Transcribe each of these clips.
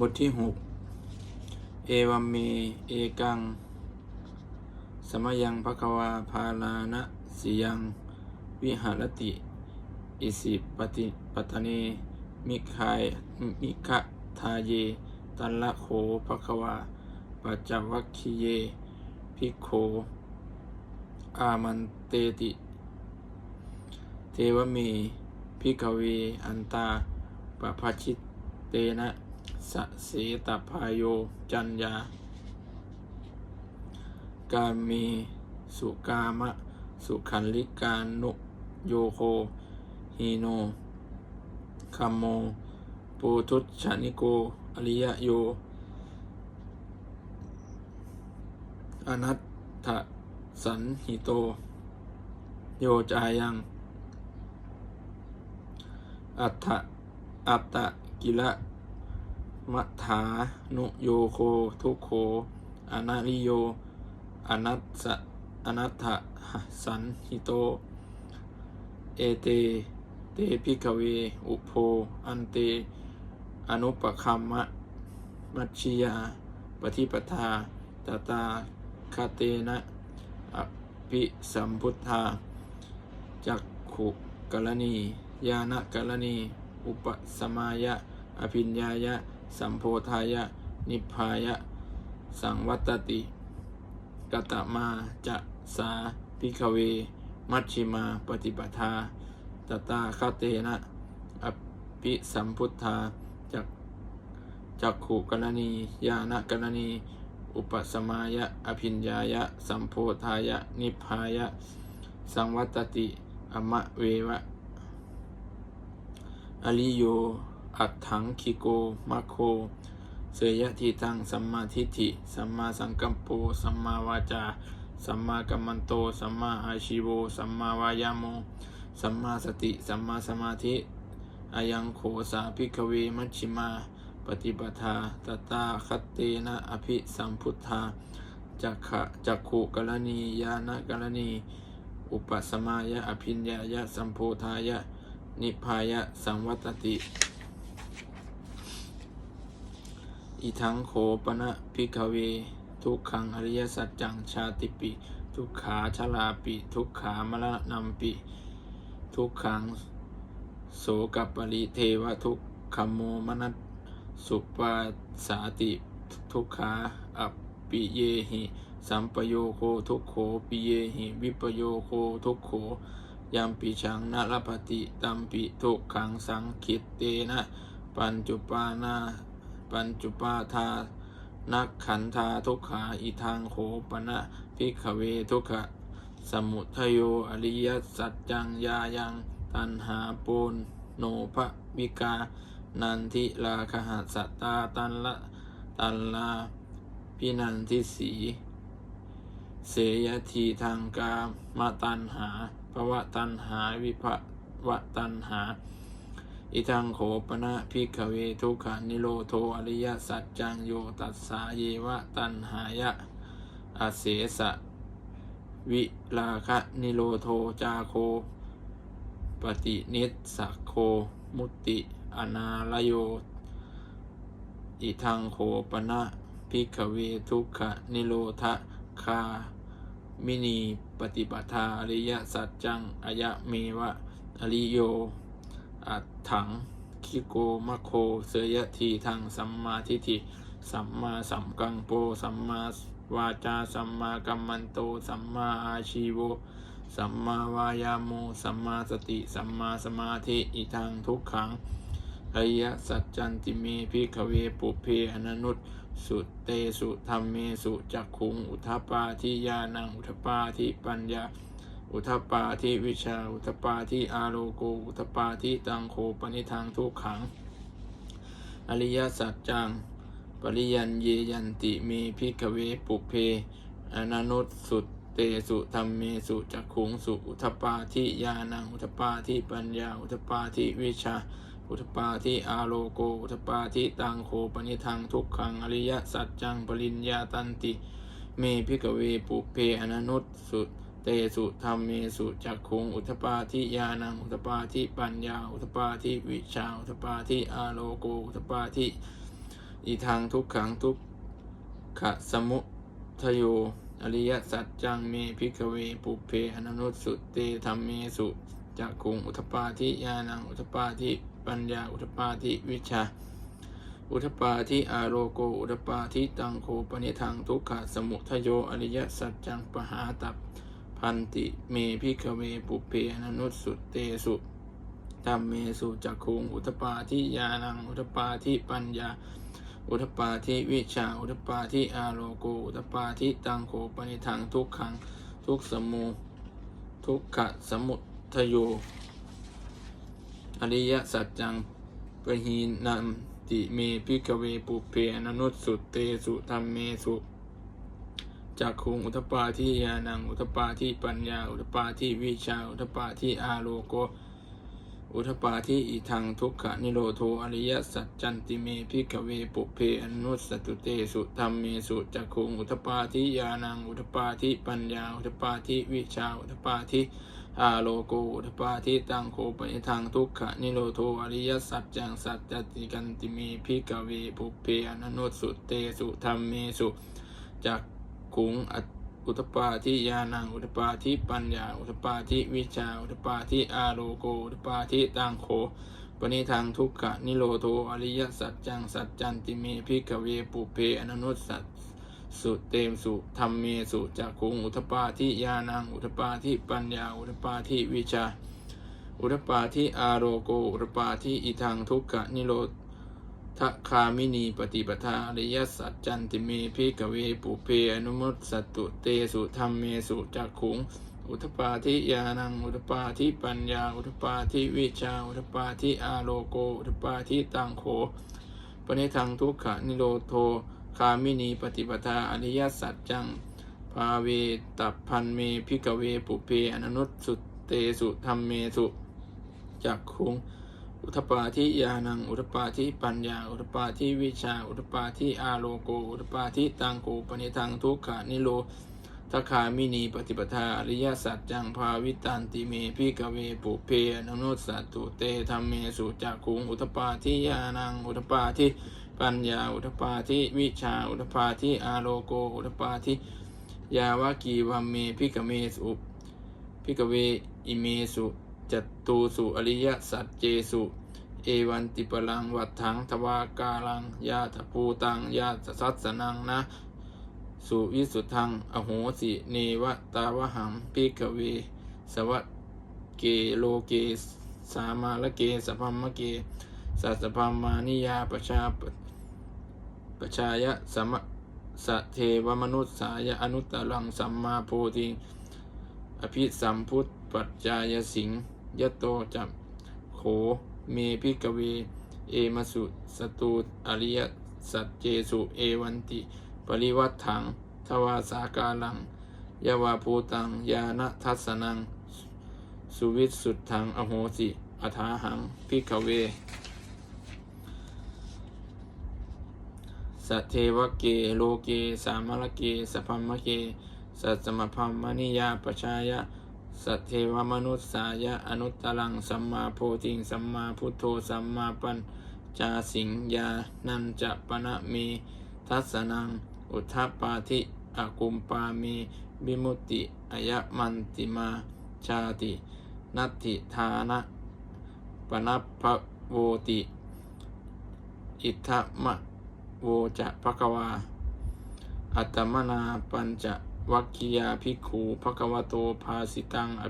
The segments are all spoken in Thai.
บทที่หกเอวัมเม เอกัง สมยังภควาพาลานะสิยัง วิหารติ อิสิปฏิปตเนมิคายมิคะทาเย ตันละโขภควาปัจจวัคคีเย พิกโขอามันเตติ เทวเมพิกเว อันตาปภชิตเตนะ สะเสตพายโยจัญญา กาเมสุกามะ สุขันลิกานุโยโคฮีโนคัมโมปูทุชชานิโก อริยโย อนัตถสันหิโต โยจายัง อัตถะอัตตะกิละ มัฏฐานุโยโคทุโขอนาริโยอนัตสะอนัตถะสันหิโต เอเต เตพิกเว อุโพ อันเต อนุปคัมมะ มัชชิยา ปฏิปทาตาตาคาเตนะอภิสัมพุทธา จักขุกรณีญาณกรณี อุปสมายะ อภิญญายะ สัมโพธายะ นิพพายะ สังวัตติกตมาจะสาพิกเว มัชชิมาปฏิปทาตตาคาเตนะอภิสัมพุทธาจักจักขุกรณีญาณกรณี อุปสมายะ อภิญญายะ สัมโพธายะ นิพพายะ สังวัตติอมะเววะอริโย อัตถังคิโกมะโค เสยทีตังสัมมาทิฏฐิ สัมมาสังกัมโป สัมมาวาจา สัมมากัมมันโต สัมมาอาชิโว สัมมาวายาโม สัมมาสติ สัมมาสมาธิ อายังโขสาภิกเวมัชชิมา ปฏิปทาตตาคัตเตนะอภิสัมพุทธาจักขะจักขุกรณีญาณกรณี อุปสมายะอภิญญายะสัมโพธายะ นิพพายะสังวัตติ อีทังโขปนะพิกเว ทุกขังอริยสัจจังชาติปิ ทุกขาชลาปิ ทุกขามรณัมปิ ทุกขังโสกัปปริเทวทุกขโมมนัสสุปาสาติทุกขาอัปปิเยหิ สัมปโยโคทุกโขปิเยหิ วิปโยโคทุกโขยัมปิชังนรปฏิตัมปิทุกขังสังคิตเตนะ ปัญจุปานา ปัญจุปาทานักขันธาทุกขาอีทางโขปนะพิกขเวทุกขะสมุทโยอริยสัจจังยายังตันหาปูนโนภวิกา นันทิลาคหัสตาตันละตันลาพินันทิสีเสยทีทางกามตันหาภวะตันหาวิภวะตันหา อิทังโขปนะพิกเวทุกขานิโรโทอริยสัจจังโยตัสสาเยวะตันหายะอาเสสะวิลาคะนิโรโทจาโค ปฏินิสสกโคมุติอนาลโย อิทังโขปนะพิกเวทุกขนิโรธคามินีปฏิปทาอริยสัจจังอายะเมวะอริโย อัตถังคิโกมะโคเสยทีทางสัมมาทิฏฐิสัมมาสัมกังโปสัมมาวาจาสัมมากัมมันโตสัมมาอาชีโวสัมมาวายาโมสัมมาสติสัมมาสมาธิอิทังทุกขังอริยสัจจันติเมพิกขเวปุเพอนันุตสุเตสุธรรมเมสุจักขุงอุทปาทิยานังอุทปปาทิปัญญา อุทปาทิวิชา อุทปาทิอาโลโก อุทปาทิตังโคปนิทังทุกขัง อริยสัจจัง ปริยันเยยันติเมพิกเวปุเพอนานุสุตเตสุธรรมเมสุจักขุงสุอุทปาทิยานังอุทปาทิปัญญา อุทปาทิวิชา อุทปาทิอาโลโก อุทปาทิตังโคปนิทังทุกขัง อริยสัจจัง ปริญญาตันติ เมพิกเวปุเพอนานุสุต เตสุธรรมเมสุจักขุงอุทปาทิยานังอุทปาทิปัญญาอุทปาทิวิชาอุทปาทิอาโลโกอุทปปาทิอีทางทุกขังทุกขะสมุทโยอริยสัจจังเมพิกเวปุเพอนันุสุเตธรรมเมสุจักขุงอุทปาทิยานังอุทปาทิปัญญาอุทปาทิวิชาอุทปาทิอาโรโกอุทปาทิตังโคปนิทังทุกขะสมุทโยอริยสัจจังปหาตับ พันติเมพิกเวปุเพอนันุสุเตสุธรรมเมสุจักขุงอุทปาทิยานังอุทปาทิปัญญา อุทปาทิวิชา อุทปาทิอาโลโก อุทปาทิตังโคปนิทังทุกขังทุกสมุทุกขะสมุทโยอริยสัจจังปหีนันติเมพิกเวปุเพอนันุสสุเตสุธรรมเมสุ จักขุงอุทปาทิยานังอุทปาทิปัญญา อุทปาทิวิชา อุทปาทิอาโลโก อุทปาทิอิทังทุกขนิโรโทอริยสัจจันติเมพิกเวปุเพอนุสตุเตสุธรรมเมสุจักขุงอุทปาทิยานังอุทปาทิปัญญา อุทปาทิวิชา อุทปาทิอาโลโกอุทปาทิตังโคปนิทังทุกขนิโรโทอริยสัจจังสัจจติกันติเมพิกเวปุเพอนุสสุเตสุธรรมเมสุจัก ขุงอุตปาทิยานังอุตปาทิปัญญา อุตปาทิวิชา อุตปาทิอาโลโก อุตปาทิตังโขปณิทางทุกขะนิโรโทอริยสัจจังสัจจันติเมพิกเวปุเพอนันุสสัตสุเตมสุธรรมเมสุจักขุงอุตปาทิยานังอุตปาทิปัญญา อุตปาทิวิชา อุตปาทิอาโรโกอุตปาทิอิทังทุกขะนิโร ทะคามินีปฏิปทาอริยสัจจันติเมพิกเวปุเพอนุมุตสตุเตสุธรรมเมสุจักขุง อุทปาทิยานังอุทปาทิปัญญา อุทปาทิวิชา อุทปาทิอาโลโก อุทปาทิตังโขปณิทังทุกขนิโรโทคามินีปฏิปทาอริยสัจจังภาเวตัพพันเมพิกเวปุเพอนุสุเตสุธรรมเมสุจักขุง อุทปาทิยานัง อุทปาทิปัญญา อุทปาทิวิชา อุทปาทิอาโลโก อุทปาทิตังโกปณิทังทุกขะนิโรทคามินีปฏิปทาอริยสัจจังภาวิตันติเมพิกเวปุเพนนุสสัตตุเตธรรมเมสุจักขุงอุทปาทิยานัง อุทปาทิปัญญา อุทปาทิวิชา อุทปาทิอาโลโก อุทปาทิยาวากีวัมเมพิกเมสุพิกเวอิเมสุ จตูสุอริยสัจเจสุ เอวันติปลังวัฏถังทวากาลังยาตภูตังยาสัสนังนะ สุวิสุทัง อโหสิเนวตาวหังพิกเว สวัสเกโลเก สามาลเกสพัมมะเกสัสพัมมานิยาประชาปประชายะสมสเทวมนุษย์สายะอนุตตรังสัมมาโพธิอภิสัมพุทธปัจจายสิง ยะโตจับโขเมพิกเว เอมสุสตูอริยสัจเจสุเอวันติ ปริวัตถัง ทวาสากาลังยาวาภูตัง ยานะทัสนัง สุวิสุทธัง อโหสิอัฐาหังพิกเวสัเทวเกโลเก สามลเกสพัมมะเก สัสมพัมมนิยาปชายะ สัทเทวมนุษย์สายะอนุตตรังสัมมาโพธิงสัมมาพุทโธสัมมาปัญจาสิงยานันจะปนะเมทัสนัง อุทธปาธิอากุมปามีวิมุติอายะมันติมาชาตินัตถิทานะปนัพะโวติ อิทธมะโวจะภะควา อัตตมนาปัญจ วัคคียาภิกขูภะควโตภาสิตังอ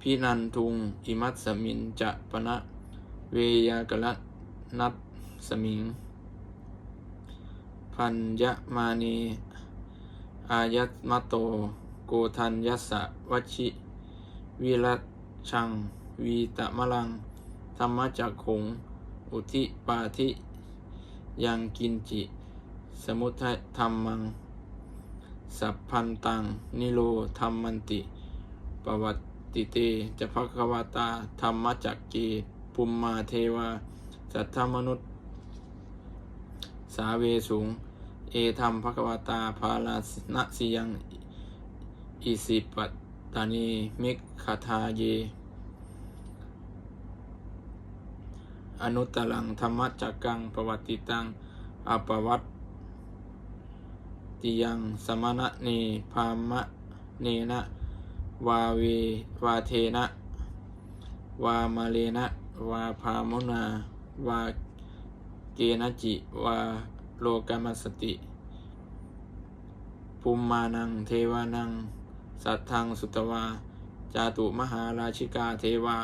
ภินันทุง อิมัตสมินจะปนะเวยากละนัตสมิง พัญญมานีอายัตมโต โกทัญยัสสะวชิวิรัชชัง วีตะมะลัง ธรรมจักขง อุทิปาทิยังกินจิ สมุทัยธรรมัง สัพพันตัง นิโรธรรมันติ ปวัตติเตจะภควตา ธรรมจักเกปุมมาเทวา สัทธมนุษย์ สาเวสูง เอธรรมภควตา ภาลาณสิยัง อิสิปัตตานีมิกขทาเย อนุตตรังธรรมจักกัง ปวัติตังอปวัต ติยังสมณะเนพามะเนนะวาเววาเทนะ วามาเลนะ วาพามนา วาเกนจิ วาโลกามัสติ ภูมมานัง เทวานัง สัทธังสุตวา จาตุมหาราชิกาเทวา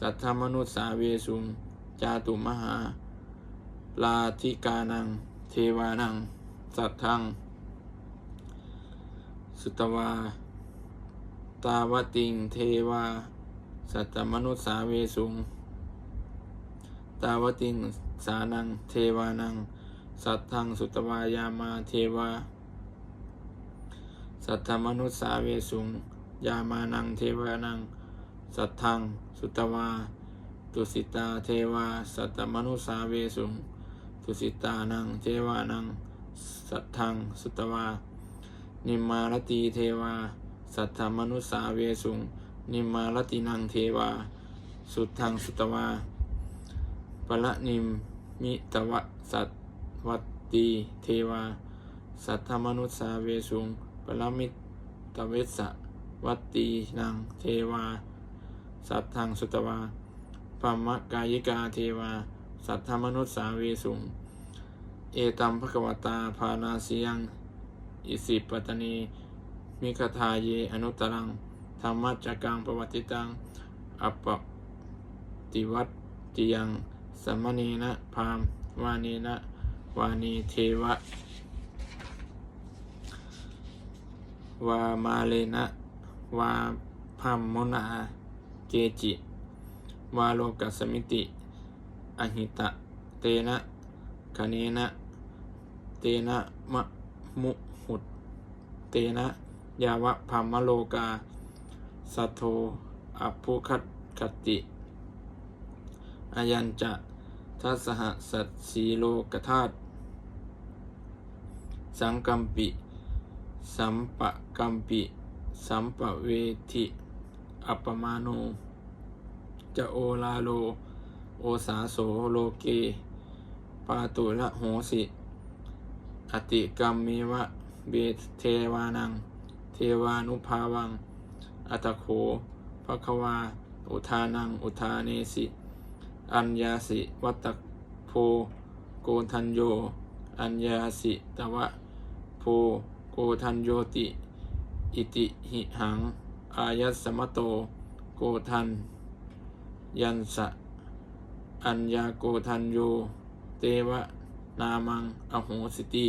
สัทธมนุษสาเวสุง จาตุมหา ลาธิกานัง เทวานัง สัตทธัง สุตวา ตาวติง เทวา สัตมนุษสาเวสุง ตาวติง สานัง เทวานัง สัตทธัง สุตวายามา เทวา สัทธมนุษสาเวสุง ยามานัง เทวานัง สัตทธัง สุตวา ตุสิตา เทวา สัตตมนุษสาเวสุง ตุสิตานัง เทวานัง สัทธังสุตวา นิมารตีเทวา สัทธมนุษสาเวสุง นิมารตินังเทวา สุทังสุตวาปะละนิมมิตวะสัตวัตตีเทวา สัทธมนุษสาเวสุงปะละมิตเวสสะวัตตีนังเทวา สัทธังสุตวาปมะกายิกาเทวา สัทธมนุษสาเวสุง เอตัมภควตาภานาสียัง อิสิปตนี มิคทาเยอนุตรัง ธรรมจักกังปวัติตัง อัปปติวัตติยังสมณีนะพามวานีนะวานีเทวะ วามาเลนะ วาพัมมนาเกจิ วาโลกัสสมิติ อหิตะ เตนะคเนนะ เตนะมะมุหุตเตนะยาวะพัมมโลกาสัทโธอภุคัตคติอายัญจะทัสสหสัตสีโลกธาตุสังกัมปิ สัมปะกัมปิ สัมปะเวทิอัปปมาโน จะโอลาโล โอสาโสโลเก ปาตุละโหสิ อติกรรมมีวะเบเทวานัง เทวานุภาวัง อัตโขภควา อุทานัง อุทาเนสิ อัญญาสิ วัตโพโกทันโย อัญญาสิตวะโพโกทันโยติ อิติหิหัง อายัสสมโต โกทัน ยันสะ อัญญาโกทันโย เตวะ นามังอโหสิตี